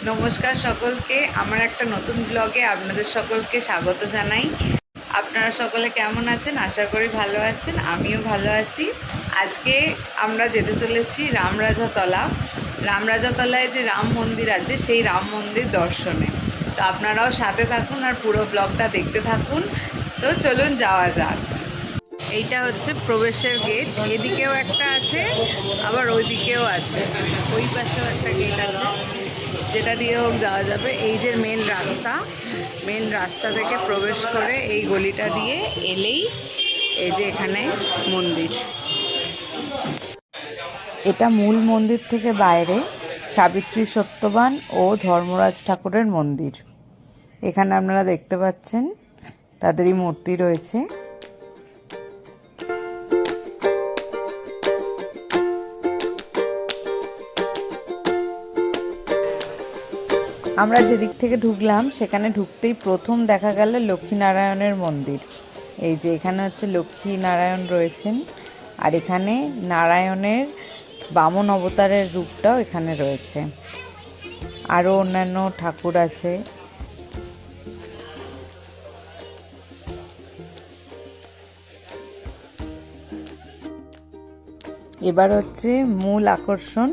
নমস্কার সকলকে, আমার একটা নতুন ব্লগে আপনাদের সকলকে স্বাগত জানাই। আপনারা সকলে কেমন আছেন? আশা করি ভালো আছেন, আমিও ভালো আছি। আজকে আমরা যেতে চলেছি রামরাজাতলা। রামরাজাতলায় যে রাম মন্দির আছে, সেই রাম মন্দির দর্শনে। তো আপনারাও সাথে থাকুন আর পুরো ব্লগটা দেখতে থাকুন। তো চলুন যাওয়া যাক। এইটা হচ্ছে প্রবেশের গেট এদিকেও একটা আছে, আবার ওইদিকেও আছে। ওই পাশেও একটা গেট আছে। যেটা দিয়ে হোক যাওয়া যাবে। এই যে মেন রাস্তা মেন রাস্তা থেকে প্রবেশ করে এই গলিটা দিয়ে এলেই এই যে এখানে মন্দির। এটা মূল মন্দির থেকে বাইরে সাবিত্রী সত্যবান ও ধর্মরাজ ঠাকুরের মন্দির। এখানে আপনারা দেখতে পাচ্ছেন, তাদেরই মূর্তি রয়েছে। আমরা যেদিক থেকে ঢুকলাম, সেখানে ঢুকতেই প্রথম দেখা গেল লক্ষ্মীনারায়ণের মন্দির। এই যে এখানে হচ্ছে লক্ষ্মীনারায়ণ রয়েছেন, আর এখানে নারায়ণের বামন অবতারের রূপটাও এখানে রয়েছে। আরও অন্যান্য ঠাকুর আছে। এবার হচ্ছে মূল আকর্ষণ,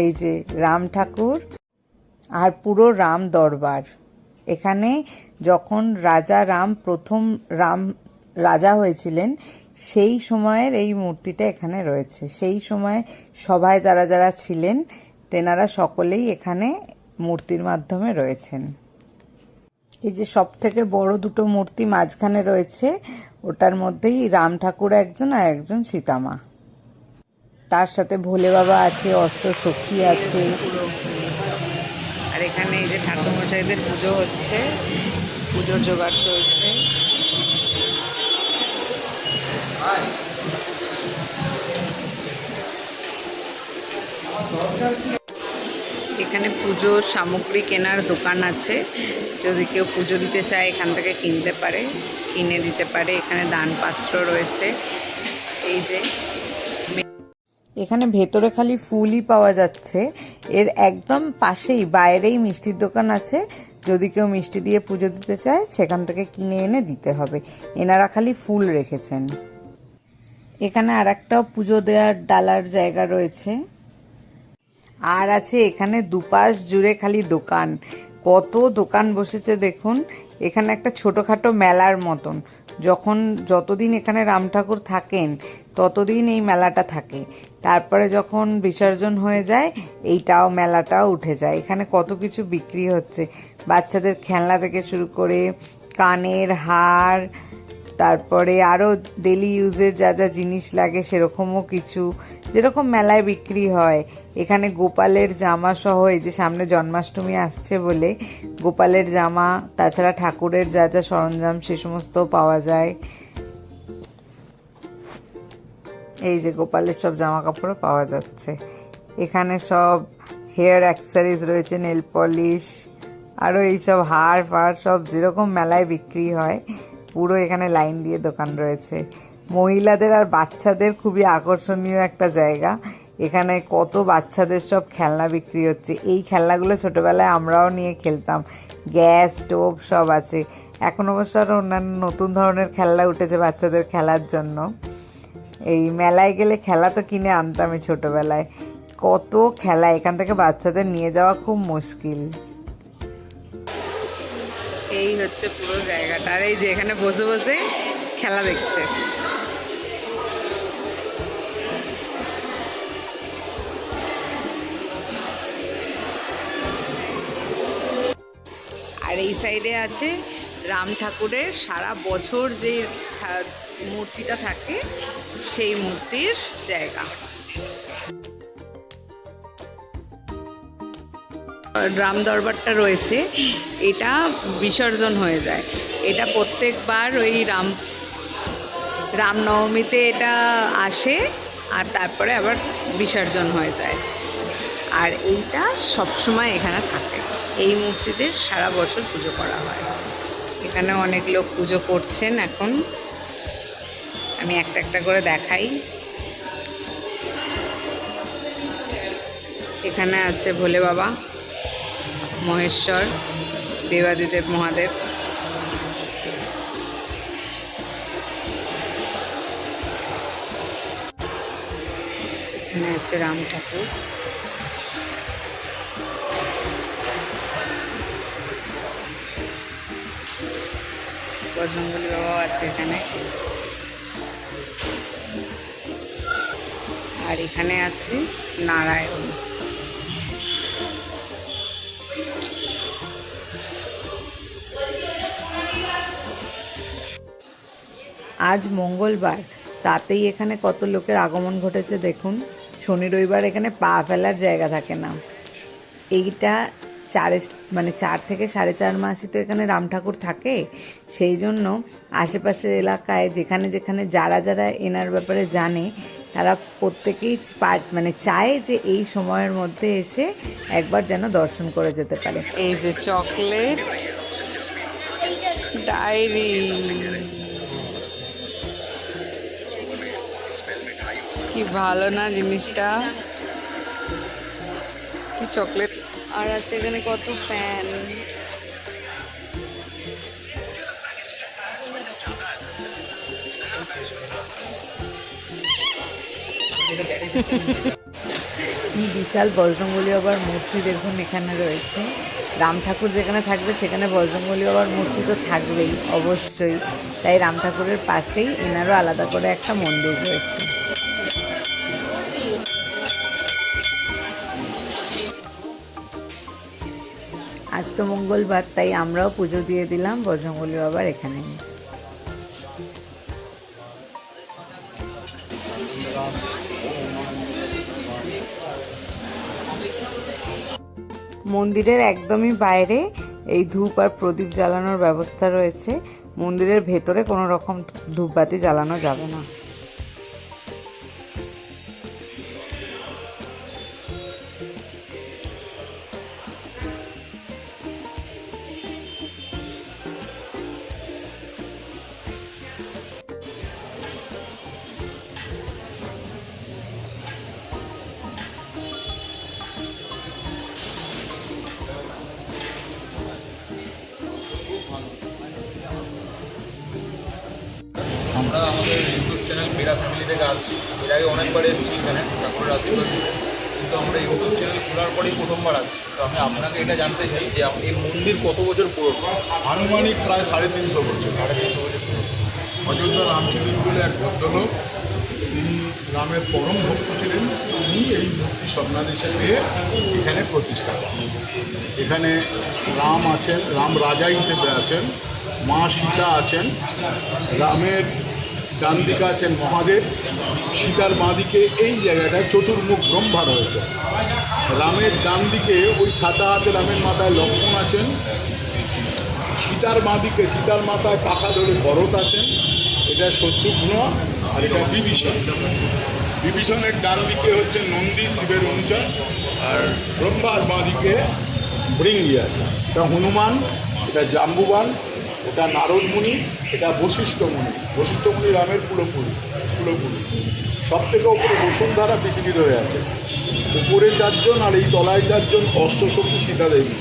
এই যে রাম ঠাকুর। আর পুরো রাম দরবার। এখানে যখন রাজা রাম প্রথম রাম রাজা হয়েছিলেন, সেই সময়ের এই মূর্তিটা এখানে রয়েছে। সেই সময় সভায় যারা যারা ছিলেন, তেনারা সকলেই এখানে মূর্তির মাধ্যমে রয়েছেন। এই যে সব থেকে বড় দুটো মূর্তি মাঝখানে রয়েছে, ওটার মধ্যেই রাম ঠাকুর একজন আর একজন সীতামা। তার সাথে ভোলে বাবা আছে, অষ্ট সখী আছে। আর এখানে এই যে ঠাকুরমশাইদের পুজো হচ্ছে পুজোর জোগাড় চলছে। এখানে পুজোর সামগ্রী কেনার দোকান আছে। যদি কেউ পুজো দিতে চায়, এখান থেকে কিনতে পারে, কিনে দিতে পারে। এখানে দানপাত্র রয়েছে। এই যে এখানে ভেতরে খালি ফুলই পাওয়া যাচ্ছে। এর একদম পাশেই, বাইরেই মিষ্টির দোকান আছে। যদি কেউ মিষ্টি দিয়ে পুজো দিতে চায়, সেখান থেকে কিনে এনে দিতে হবে। এনারা খালি ফুল রেখেছেন। এখানে আর একটাও পুজো দেওয়ার ডালার জায়গা রয়েছে। আর আছে এখানে দুপাশ জুড়ে খালি দোকান। কত দোকান বসেছে দেখুন। এখানে একটা ছোটোখাটো মেলার মতন। যখন যতদিন এখানে রাম ঠাকুর থাকেন ততদিন এই মেলাটা থাকে। তারপরে যখন বিসর্জন হয়ে যায়, এইটাও মেলাটাও উঠে যায়। এখানে কত কিছু বিক্রি হচ্ছে। বাচ্চাদের খেলনা থেকে শুরু করে কানের হার, তারপরে আরও ডেলি ইউজের যা যা জিনিস লাগে সেরকমও কিছু। যেরকম মেলায় বিক্রি হয়, এখানে গোপালের জামা সহ এই যে সামনে জন্মাষ্টমী আসছে বলে গোপালের জামা, তাছাড়া ঠাকুরের যা যা সরঞ্জাম সে সমস্ত পাওয়া যায়। এই যে গোপালের সব জামা কাপড়ও পাওয়া যাচ্ছে। এখানে সব হেয়ার অ্যাক্সেসরিজ রয়েছে, নেল পলিশ আরও এইসব হার ফার সব যেরকম মেলায় বিক্রি হয়, পুরো এখানে লাইন দিয়ে দোকান রয়েছে। মহিলাদের আর বাচ্চাদের খুবই আকর্ষণীয় একটা জায়গা। এখানে কত বাচ্চাদের সব খেলনা বিক্রি হচ্ছে। এই খেলনাগুলো ছোটোবেলায় আমরাও নিয়ে খেলতাম। গ্যাস, স্টোভ সব আছে। এখন অবশ্য আরও অন্যান্য নতুন ধরনের খেলনা উঠেছে বাচ্চাদের খেলার জন্য। এই মেলায় গেলে খেলা তো কিনে আনতামই ছোটোবেলায়। কত খেলা, এখান থেকে বাচ্চাদের নিয়ে যাওয়া খুব মুশকিল। এই হচ্ছে পুরো জায়গাটা। আর এই যে এখানে বসে বসে খেলা দেখছে। আর এই সাইডে আছে রাম ঠাকুরের সারা বছর যে মূর্তিটা থাকে, সেই মূর্তির জায়গা। রাম দরবারটা রয়েছে, এটা বিসর্জন হয়ে যায়। এটা প্রত্যেকবার ওই রাম, রামনবমীতে এটা আসে, আর তারপরে আবার বিসর্জন হয়ে যায়। আর এইটা সবসময় এখানে থাকে। এই মূর্তিদের সারা বছর পুজো করা হয়। এখানে অনেক লোক পুজো করছেন এখন। আমি একটা একটা করে দেখাই। এখানে আছে ভোলে বাবা, মহেশ্বর, দেবাদিদেব মহাদেব। এখানে আছে রাম ঠাকুর। বজরঙ্গলী বাবাও আছে এখানে। আর এখানে আছে নারায়ণ। আজ মঙ্গলবার, তাতেই এখানে কত লোকের আগমন ঘটেছে দেখুন। শনি রবিবার এখানে পা ফেলার জায়গা থাকে না। এইটা চারে মানে চার থেকে সাড়ে চার মাসই তো এখানে রাম ঠাকুর থাকে। সেই জন্য আশেপাশের এলাকায় যেখানে যেখানে যারা যারা এনার ব্যাপারে জানে, তারা প্রত্যেকেই মানে চায় যে এই সময়ের মধ্যে এসে একবার যেন দর্শন করে যেতে পারে। এই যে চকলেট, ডায়েরি। কি ভালো না জিনিসটা। কি চকলেট। আর আছে এখানে কত ফ্যান বিশাল বজরঙ্গলী বাবার মূর্তি দেখুন এখানে রয়েছে। রাম ঠাকুর যেখানে থাকবে সেখানে বজরঙ্গলী বাবার মূর্তি তো থাকবেই, অবশ্যই। তাই রাম ঠাকুরের পাশেই এনারও আলাদা করে একটা মন্দির রয়েছে। আজ তো মঙ্গলবার, তাই আমরাও পুজো দিয়ে দিলাম, বজরঙ্গলী বাবার এখানে। মন্দিরের একদমই বাইরে এই ধূপ আর প্রদীপ জ্বালানোর ব্যবস্থা রয়েছে। মন্দিরের ভেতরে কোনো রকম ধূপবাতি জ্বালানো যাবে না। আমরা আমাদের ইউটিউব চ্যানেল বেরা ফ্যামিলি থেকে আসছি। এর আগে অনেকবার এসেছি এখানে ঠাকুরের আশীর্বাদ কিন্তু আমরা ইউটিউব চ্যানেল খোলার পরেই প্রথমবার আসছি। তো আমি আপনাকে এটা জানতে চাই যে এই মন্দির কত বছর পুরনো? আনুমানিক প্রায় সাড়ে তিনশো বছর। সাড়ে তিনশো বছর অযোধ্যা রামচন্দ্র বলে এক ভদ্রলোক তিনি রামের পরম ভক্ত ছিলেন। তিনি এই মূর্তি স্বপ্নাদেশে পেয়ে এখানে প্রতিষ্ঠা করেন। এখানে রাম আছেন রাম রাজা হিসেবে আছেন মা সীতা আছেন। রামের ডান দিকে আছেন মহাদেব, সীতার বাঁ দিকে এই জায়গাটায় চতুর্মুখ ব্রহ্মা রয়েছে। রামের ডান দিকে ওই ছাতা হাতে রামের মাথায় লক্ষ্মণ আছেন। সীতার বাঁ মাদিকে সীতার মাথায় পাখা ধরে ভরত আছেন। এটা শত্রুঘ্ন আর এটা বিভীষণ। বিভীষণের ডান দিকে হচ্ছে নন্দী, শিবের অনুচর, আর ব্রহ্মার বাঁ দিকে ভৃঙ্গি আছে। এটা হনুমান, এটা জাম্বুবান এটা নারদ মুনি, এটা বশিষ্ঠ মুনি। বশিষ্ঠ মুনি রামের পুরোপুরি পুরোপুরি সব থেকে ওপরে বসুন্ধরা পৃথিবীর হয়ে আছে। উপরে চারজন আর এই তলায় চারজন অষ্টশক্তি সীতা দেবী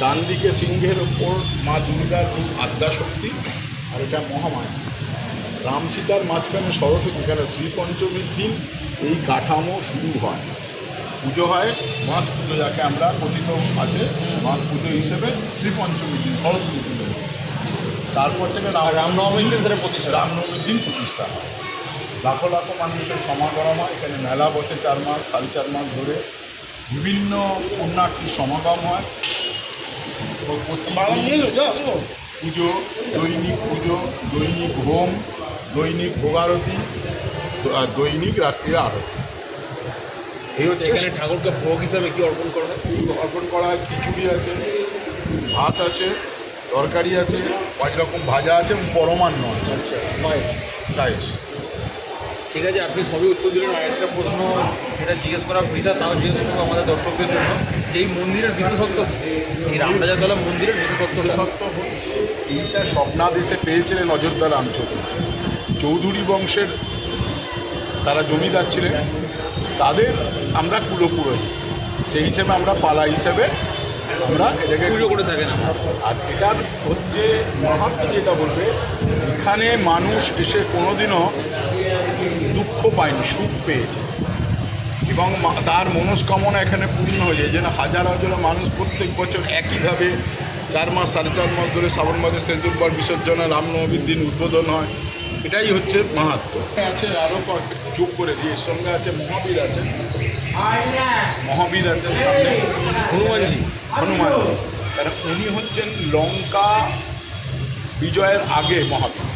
ডান দিকে সিংহের ওপর মা দুর্গার রূপ আদ্যাশক্তি, আর এটা মহামায়া। রাম সীতার মাঝখানে সরস্বতী, এখানে শ্রীপঞ্চমীর দিন এই কাঠামো শুরু হয়। পুজো হয় মাস পুজো যাকে আমরা কথিত আছে মাস পুজো হিসেবে শ্রী পঞ্চমীর দিন সরস্বতী পুজো। তারপর থেকে রাম রামনবমীর দিন সেটা প্রতিষ্ঠা। রামনবমীর দিন প্রতিষ্ঠা হয়। লাখো লাখো মানুষের সমাগম হয়। এখানে মেলা বসে চার মাস সাড়ে চার মাস ধরে বিভিন্ন পুণ্যার্থীর সমাগম হয়। পুজো দৈনিক পুজো দৈনিক হোম দৈনিক ভোগারতি আর দৈনিক রাত্রিরে আরতি। এই হচ্ছে এখানে ঠাকুরকে ভোগ হিসাবে কি অর্পণ করা হয়? অর্পণ করা হয় খিচুড়ি আছে ভাত আছে তরকারি আছে পাঁচ রকম ভাজা আছে পরমান্ন আছে। আচ্ছা পায়েস। তাই ঠিক আছে আপনি সবই উত্তর দিলেন। আর একটা প্রশ্ন যেটা জিজ্ঞেস করা বৃথা তাও জিজ্ঞেস করব আমাদের দর্শকদের জন্য। যে এই মন্দিরের বিশেষত্ব? এই রামরাজাতলা মন্দিরের বিশেষত্ব হচ্ছে এইটা স্বপ্নাদেশে পেয়েছিলেন অযোধ্যা রামচন্দ্র। চৌধুরী বংশের তারা জমিদার ছিলেন। তাদের আমরা কুলোপুরোহিত সেই হিসেবে আমরা পালা হিসেবে আমরা এটাকে পুজো করে থাকি না। আর এটার হচ্ছে মাহাত্ম যেটা বলবে এখানে মানুষ এসে কোনোদিনও দুঃখ পায়নি সুখ পেয়েছে। এবং তার মনস্কামনা এখানে পূর্ণ হয়ে যায়। যেন হাজার হাজার মানুষ প্রত্যেক বছর একইভাবে চার মাস সাড়ে চার মাস ধরে শ্রাবণ মাসে সেতুরবার বিসর্জন হয় রামনবমীর দিন উদ্বোধন হয়। এটাই হচ্ছে মাহাত্ম। আছে আরও যোগ করে দিয়ে, এর সঙ্গে আছে মহাবীর আছে। মহাবীর আছে সামনে। হনুমানজি হনুমানজি কারণ উনি হচ্ছেন লঙ্কা বিজয়ের আগে মহাবীর।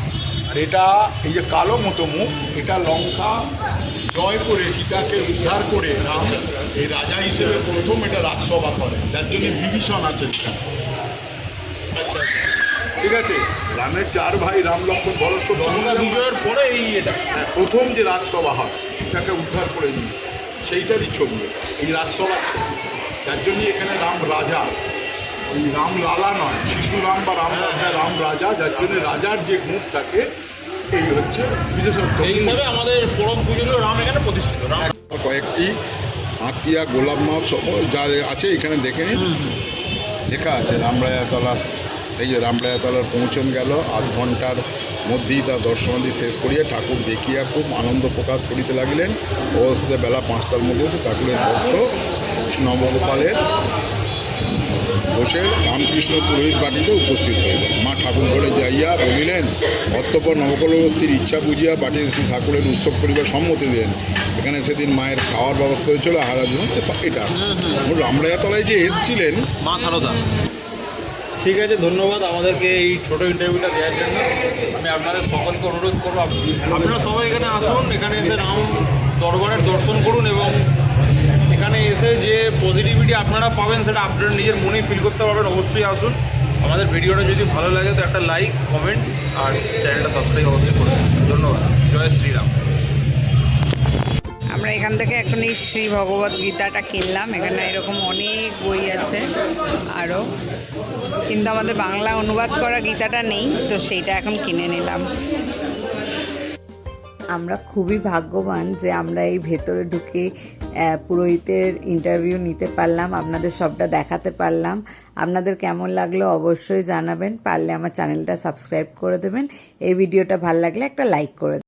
আর এটা এই যে কালো মতো মুখ এটা লঙ্কা জয় করে সীতাকে উদ্ধার করে রাম এই রাজা হিসেবে প্রথম এটা রাজসভা করে। যার জন্য বিভীষণ আছে এখানে। ঠিক আছে? রামের চার ভাই রাম লক্ষ্মণ বরস্ব গঙ্গা বিজয়ের পরে এই এটা। হ্যাঁ, প্রথম যে রাজসভা হয় সীতাকে উদ্ধার করে নিয়ে সেইটারই ছবি। এই রাজসভার ছবি। যার জন্যই এখানে রাম রাজা। ওই রাম লালা নয় শিশু রাম বা রাম রাজা রাম রাজা যার জন্য রাজার যে মুখ থাকে এই হচ্ছে বিশেষত্ব সেই হিসাবে আমাদের পরম পুজো রাম এখানে প্রতিষ্ঠিত। রাম কয়েকটি আত্মীয়া গোলাপ মাছ যা আছে এখানে দেখে নিন। লেখা আছে রামরায়াতলা এই যে রামরায়াতলার পৌঁছন গেল আধ ঘণ্টার মধ্যেই তার দর্শনাদি শেষ করিয়া ঠাকুর দেখিয়া খুব আনন্দ প্রকাশ করিতে লাগিলেন। অবস্থিত বেলা পাঁচটার মধ্যে সে ঠাকুরের ভক্ত নবগোপালের বসে রামকৃষ্ণ পুরোহিত বাটিতে উপস্থিত হইলেন। মা ঠাকুর ঘরে যাইয়া বলিলেন অতঃপর নবকলবস্তির ইচ্ছা বুঝিয়া বাটিতে শ্রী ঠাকুরের উৎসব করিবার সম্মতি দিলেন এখানে সেদিন মায়ের খাওয়ার ব্যবস্থা হয়েছিল আহারার জন্য এটা। রামরায়াতলায় যে এসছিলেন মা সারদা। ঠিক আছে, ধন্যবাদ আমাদেরকে এই ছোট ইন্টারভিউটা দেওয়ার জন্য। আমি আপনাদের সকলকে অনুরোধ করব আপনারা সবাই এখানে আসুন, এখানে এসে রাম দরবারের দর্শন করুন এবং এখানে এসে যে পজিটিভিটি আপনারা পাবেন, সেটা আপনারা নিজের মনেই ফিল করতে পারবেন, অবশ্যই আসুন। আমাদের ভিডিওটা যদি ভালো লাগে, তো একটা লাইক কমেন্ট আর চ্যানেলটা সাবস্ক্রাইব অবশ্যই করুন। ধন্যবাদ। জয় শ্রীরাম। আমরা এখান থেকে এখন এই শ্রী ভগবত গীতাটা কিনলাম। এখানে এরকম অনেক বই আছে আরও কিন্তু আমাদের বাংলা অনুবাদ করা গীতাটা নেই, তো সেইটা এখন কিনে নিলাম। আমরা খুবই ভাগ্যবান যে আমরা এই ভেতরে ঢুকে পুরোহিতের ইন্টারভিউ নিতে পারলাম, আপনাদের সবটা দেখাতে পারলাম। আপনাদের কেমন লাগল অবশ্যই জানাবেন, পারলে আমার চ্যানেলটা সাবস্ক্রাইব করে দেবেন। এই ভিডিওটা ভালো লাগলে একটা লাইক করে